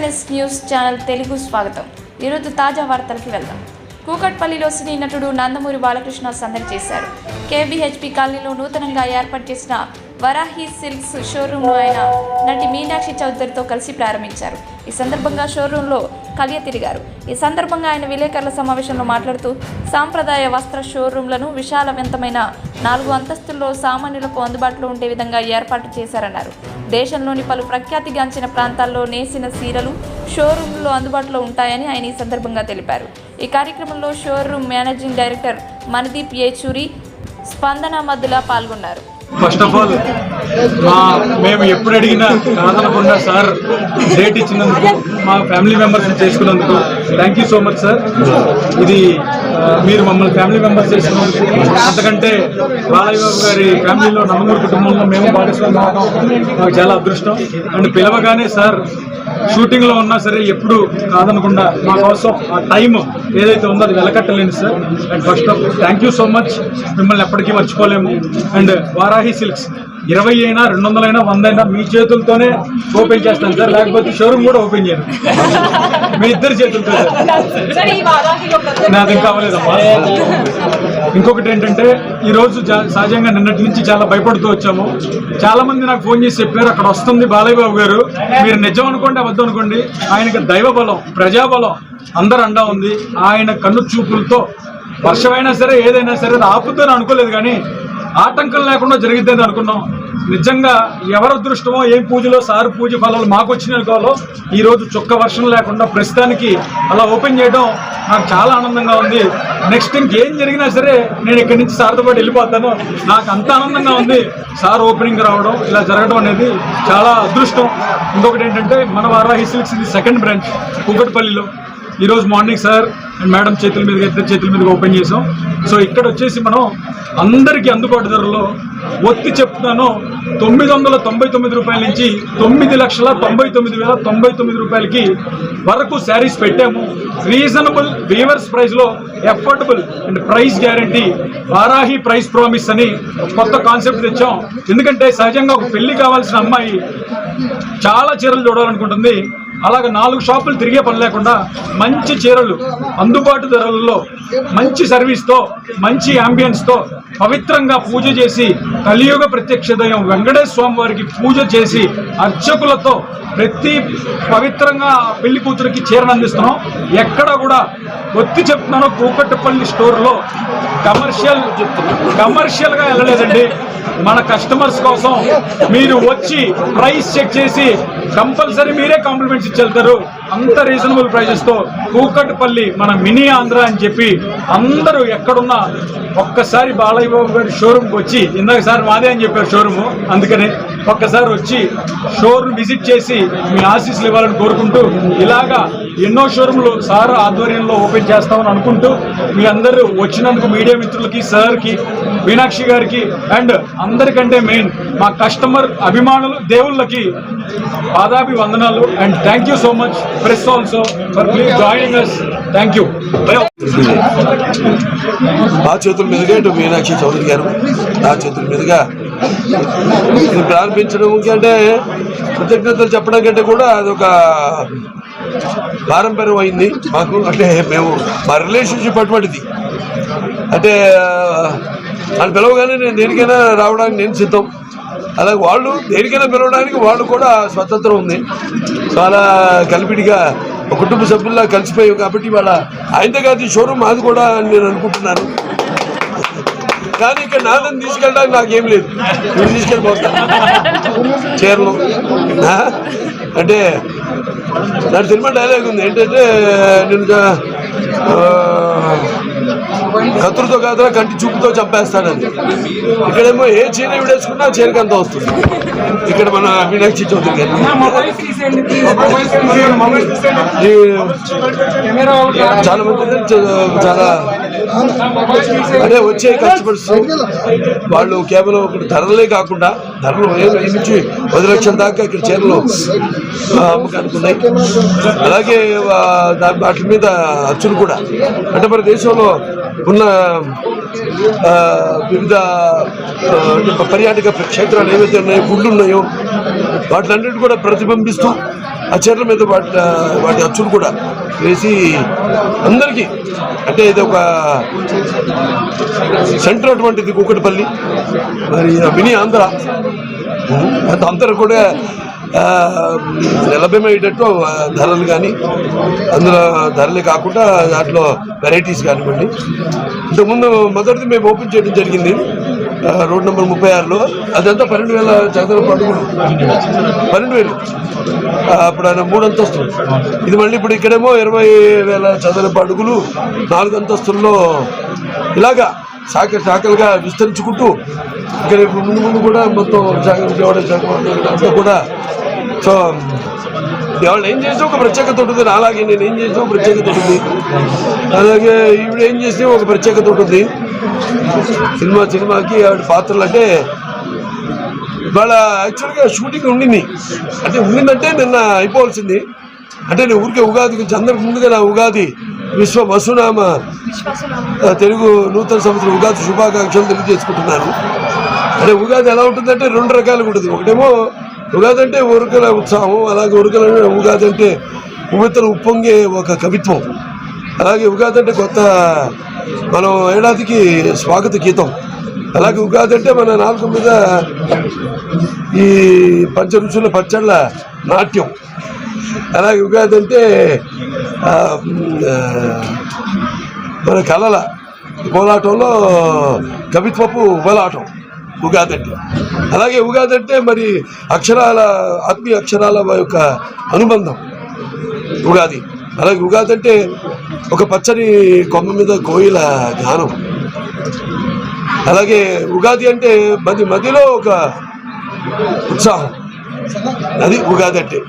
MNS news channel Telugu స్వాగతం. ఈరోజు తాజా వార్తలకి వెళ్దాం. కూకట్పల్లిలో సినీ నటుడు నందమూరి బాలకృష్ణ సందడి చేశారు. కేబీహెచ్పి కాలనీలో నూతనంగా ఏర్పాటు చేసిన వరాహి సిల్క్స్ షోరూమ్ను ఆయన నటి మీనాక్షి చౌదరితో కలిసి ప్రారంభించారు. ఈ సందర్భంగా షోరూంలో కలియ తిరిగారు. ఈ సందర్భంగా ఆయన విలేకరుల సమావేశంలో మాట్లాడుతూ సాంప్రదాయ వస్త్ర షోరూంలను విశాలవంతమైన నాలుగు అంతస్తుల్లో సామాన్యులకు అందుబాటులో ఉండే విధంగా ఏర్పాటు చేశారన్నారు. దేశంలోని పలు ప్రఖ్యాతిగాంచిన ప్రాంతాల్లో నేసిన సీరలు షోరూంలో అందుబాటులో ఉంటాయని ఆయన ఈ సందర్భంగా తెలిపారు. ఈ కార్యక్రమంలో showroom managing director Mandeep Yechuri Spandana Maddula పాల్గొన్నారు. ఫస్ట్ ఆఫ్ ఆల్ మా మేము ఎప్పుడు అడిగినా కాదనకుండా సార్ డేట్ ఇచ్చినందుకు మా ఫ్యామిలీ మెంబర్స్ చేసుకున్నందుకు thank you so much sir ఇది మీరు మమ్మల్ని ఫ్యామిలీ మెంబర్స్ చేసుకున్నందుకు అంతకంటే బాలయ్యబాబు గారి ఫ్యామిలీలో నందమూరి కుటుంబంలో మేము భాగస్వామి అవడం మాకు చాలా అదృష్టం. అండ్ పిలవగానే సార్ షూటింగ్లో ఉన్నా సరే ఎప్పుడు కాదనకుండా మా కోసం ఆ టైం ఏదైతే ఉందో అది వెలకట్టలేను sir and first of thank you so much మిమ్మల్ని ఎప్పటికీ మర్చిపోలేము. అండ్ వారాహి సిల్క్స్ ఇరవై అయినా రెండు వందలైనా వంద అయినా మీ చేతులతోనే ఓపెన్ చేస్తాను సార్. లేకపోతే షోరూమ్ కూడా ఓపెన్ చేయను. మీ ఇద్దరు చేతులతో సార్. నాది ఇంకా అవ్వలేదమ్మా. ఇంకొకటి ఏంటంటే ఈ రోజు జా- సహజంగా నిన్నటి నుంచి చాలా భయపడుతూ వచ్చాము. చాలా మంది నాకు ఫోన్ చేసి చెప్పారు అక్కడ వస్తుంది బాలయ్య బాబు గారు. మీరు నిజం అనుకోండి అబద్ధం అనుకోండి ఆయనకి దైవ బలం ప్రజాబలం అందరు అండా ఉంది. ఆయన కన్ను చూపులతో వర్షమైనా సరే ఏదైనా సరే అది ఆపుతుందని అనుకోలేదు కానీ ఆటంకం లేకుండా జరిగిద్దని అనుకున్నాం. నిజంగా ఎవరి అదృష్టమో ఏం పూజలో సారు పూజ ఫలాలు మాకు వచ్చిన అనుకోవాలో ఈ రోజు చుక్క వర్షం లేకుండా ప్రస్తుతానికి అలా ఓపెన్ చేయడం నాకు చాలా ఆనందంగా ఉంది. నెక్స్ట్ ఇంకేం జరిగినా సరే నేను ఇక్కడి నుంచి సార్తో పాటు వెళ్ళిపోతాను. నాకు అంత ఆనందంగా ఉంది సార్ ఓపెనింగ్ రావడం ఇలా జరగడం అనేది చాలా అదృష్టం. ఇంకొకటి ఏంటంటే మన వారాహి సిల్క్స్ ఇది సెకండ్ బ్రాంచ్ కూకట్పల్లిలో. ఈరోజు మార్నింగ్ సార్ అండ్ మేడం చేతుల మీదుగా ఇద్దరు చేతుల మీదుగా ఓపెన్ చేసాం సో ఇక్కడ వచ్చేసి మనం అందరికీ అందుబాటు ధరలో ఒత్తి చెప్తున్నాను తొమ్మిది వందల తొంభై తొమ్మిది రూపాయల నుంచి తొమ్మిది లక్షల తొంభై తొమ్మిది వేల తొంభై తొమ్మిది రూపాయలకి వరకు శారీస్ పెట్టాము. రీజనబుల్ వీవర్స్ ప్రైస్లో affordable and price guarantee Varahi price promise అని కొత్త కాన్సెప్ట్ తెచ్చాం. ఎందుకంటే సహజంగా ఒక పెళ్ళి కావాల్సిన అమ్మాయి చాలా చీరలు చూడాలనుకుంటుంది. అలాగే నాలుగు షాపులు తిరిగే పని లేకుండా మంచి చీరలు అందుబాటు ధరలలో మంచి సర్వీస్తో మంచి అంబియన్స్తో పవిత్రంగా పూజ చేసి కలియుగ ప్రత్యక్ష దయం వెంకటేశ్వర స్వామి వారికి పూజ చేసి అర్చకులతో ప్రతి పవిత్రంగా పెళ్ళి కూతురికి చీరను అందిస్తున్నాం. ఎక్కడ కూడా ఒత్తి చెప్తున్నాను కూకట్టుపల్లి స్టోర్లో. కమర్షియల్ కమర్షియల్గా వెళ్ళలేదండి. మన కస్టమర్స్ కోసం మీరు వచ్చి ప్రైస్ చెక్ చేసి కంపల్సరీ మీరే కాంప్లిమెంట్స్ ఇచ్చి వెళ్తారు అంత రీజనబుల్ ప్రైజెస్తో కూకట్పల్లి మన మినీ ఆంధ్ర అని చెప్పి అందరూ ఎక్కడున్నా ఒక్కసారి బాలయ్య బాబు గారి షోరూమ్కి వచ్చి ఇందాక సార్ మాదే అని చెప్పారు షోరూము అందుకని ఒక్కసారి వచ్చి షోరూమ్ విజిట్ చేసి మీ ఆశీస్సులు ఇవ్వాలని కోరుకుంటూ ఇలాగా ఎన్నో షోరూమ్లు సార్ ఆధ్వర్యంలో ఓపెన్ చేస్తామని అనుకుంటూ మీ అందరూ వచ్చినందుకు మీడియా మిత్రులకి సార్కి మీనాక్షి గారికి అండ్ అందరికంటే మెయిన్ మా కస్టమర్ అభిమానులు దేవుళ్ళకి పాదాభి వందనాలు and thank you so much press also for please joining us thank you నా చేతుల మీదుగా ఇటు మీనాక్షి చౌదరి గారు నా చేతుల మీదుగా ఇది ప్రారంభించడం అంటే కృతజ్ఞతలు చెప్పడం కంటే కూడా అదొక పారంపర్యం అయింది. మాకు అంటే మేము మా రిలేషన్షిప్ అటువంటిది. అంటే అని పిలవగానే నేను దేనికైనా రావడానికి నేను సిద్ధం. అలాగే వాళ్ళు దేనికైనా పిలవడానికి వాళ్ళు కూడా స్వతంత్రం ఉంది. చాలా కలిపిడిగా ఒక కుటుంబ సభ్యుల్లా కలిసిపోయి కాబట్టి వాళ్ళ ఆయనతో కాదు షోరూమ్ అది కూడా అని నేను అనుకుంటున్నాను. కానీ ఇక్కడ నాదని తీసుకెళ్ళడానికి నాకేం లేదు. మీరు తీసుకెళ్ళిపోతాను చీరలు. అంటే దాని సినిమా డైలాగ్ ఉంది. ఏంటంటే నేను ఆ, కత్తులతో కాదురా కంటి చూపుతో చంపేస్తానని. ఇక్కడేమో ఏ చీర విడేసుకున్నా చీరకి అంత వస్తుంది. ఇక్కడ మన మీనాక్షి చౌదరి గారు చాలా మంది చాలా అంటే వచ్చే కస్టమర్స్ వాళ్ళు కేవలం ఇక్కడ ధరలే కాకుండా ధరలు నుంచి పది లక్షల దాకా ఇక్కడ చీరలు అమ్మకానికి ఉన్నాయి. అలాగే ఆ, దా- వాటి మీద అచ్చులు కూడా. అంటే మన దేశంలో ఉన్న వివిధ పర్యాటక క్షేత్రాలు ఏవైతే ఉన్నాయో గుళ్ళు ఉన్నాయో వాటిలన్నిటి కూడా ప్రతిబింబిస్తూ ఆ చీరల మీద వాటి వాటి అచ్చులు కూడా వేసి అందరికీ అంటే ఇది ఒక సెంటర్ అటువంటిది కూకటిపల్లి మరి మినీ ఆంధ్ర. అంత అందరూ కూడా లభ్యమయ్యేటట్టు ధరలు కానీ అందులో ధరలే కాకుండా దాంట్లో వెరైటీస్ కానివ్వండి. ఇంతకుముందు మొదటిది మేము ఓపెన్ చేయడం జరిగింది. రోడ్ నెంబర్ ముప్పై ఆరులో. అదంతా పన్నెండు వేల చదరపు అడుగులు. పన్నెండు వేలు. అప్పుడు ఆయన మూడు అంతస్తులు. ఇది మళ్ళీ ఇప్పుడు ఇక్కడేమో ఇరవై వేల చదరపు అడుగులు నాలుగు అంతస్తుల్లో ఇలాగా శాఖ శాఖలుగా విస్తరించుకుంటూ ఇక్కడ ఇప్పుడు ముందు ముందు కూడా మొత్తం శాఖ విజయవాడ శాఖ అంతా కూడా సో వాళ్ళు ఏం చేసినా ఒక ప్రత్యేకత ఉంటుంది. అలాగే నేను ఏం చేసినా ఒక ప్రత్యేకత ఉంటుంది. అలాగే ఈవిడ ఏం చేసినా ఒక ప్రత్యేకత ఉంటుంది. సినిమా సినిమాకి ఆవిడ పాత్రలు అంటే ఇవాళ యాక్చువల్గా షూటింగ్ ఉండింది. అంటే ఉండిందంటే నిన్న అయిపోవాల్సింది. అంటే నేను ఊరికే ఉగాది గురించి అందరికి ముందుగా నా ఉగాది విశ్వ వసునామ. తెలుగు నూతన సంవత్సరం ఉగాది శుభాకాంక్షలు తెలియజేసుకుంటున్నాను. అంటే ఉగాది ఎలా ఉంటుందంటే రెండు రకాలుగా ఉంటుంది. ఒకటేమో ఉగాది అంటే ఉరుకల ఉత్సాహం అలాగే ఉరుకల ఉగాది అంటే ఉవ్వెత్తలు ఉప్పొంగే ఒక కవిత్వం. అలాగే ఉగాది అంటే కొత్త మనం ఏడాదికి స్వాగత గీతం. అలాగే ఉగాది అంటే మన నాలుగు మీద ఈ పంచరుచుల పచ్చళ్ళ నాట్యం. అలాగే ఉగాది అంటే మరి మన కళల కోలాటంలో కవిత్వపు ఉబలాటం ఉగాది అంటే అలాగే ఉగాది అంటే మరి అక్షరాల ఆత్మీయ అక్షరాల యొక్క అనుబంధం ఉగాది. అలాగే ఉగాది అంటే ఒక పచ్చని కొమ్మ మీద కోయిల గానం. అలాగే ఉగాది అంటే మది మధ్యలో ఒక ఉత్సాహం. అది ఉగాది అంటే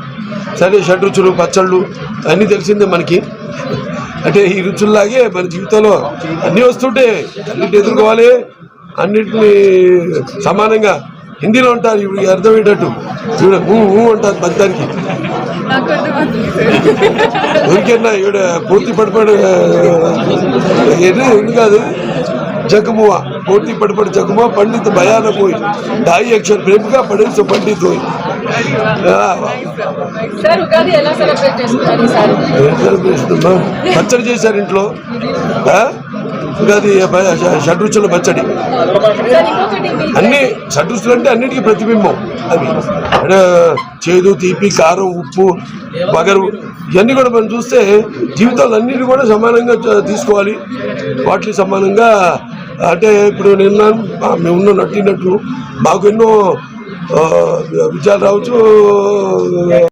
సరే షడ్రుచులు పచ్చళ్ళు అన్నీ తెలిసిందే మనకి. అంటే ఈ రుచుల్లాగే మన జీవితంలో అన్నీ వస్తుంటే అన్నింటి ఎదుర్కోవాలి అన్నింటినీ సమానంగా హిందీలో ఉంటారు ఇప్పుడు అర్థమయ్యేటట్టు. ఈవిడ ఊ అంటారు బతానికి ఎందుకన్నా ఈవిడ పూర్తి పడిపడు ఎన్ని కాదు. జగమువ పూర్తి పడిపడి జగమువ పండిత్ భయాన పోయి దాయి అక్షర్ ప్రేమగా పడేసి పండితు పచ్చడి చేశారు ఇంట్లో. ఉగాది షడ్రుచుల పచ్చడి. అన్ని షడ్రుచులు అంటే అన్నిటికీ ప్రతిబింబం. అవి చేదు తీపి కారం ఉప్పు బగరు ఇవన్నీ కూడా మనం చూస్తే జీవితాలు అన్నిటి కూడా సమానంగా తీసుకోవాలి. వాటికి సమానంగా అంటే ఇప్పుడు నిన్న మేము ఉన్న నట్టినట్లు మాకు ఎన్నో વિચાર રાવ છું.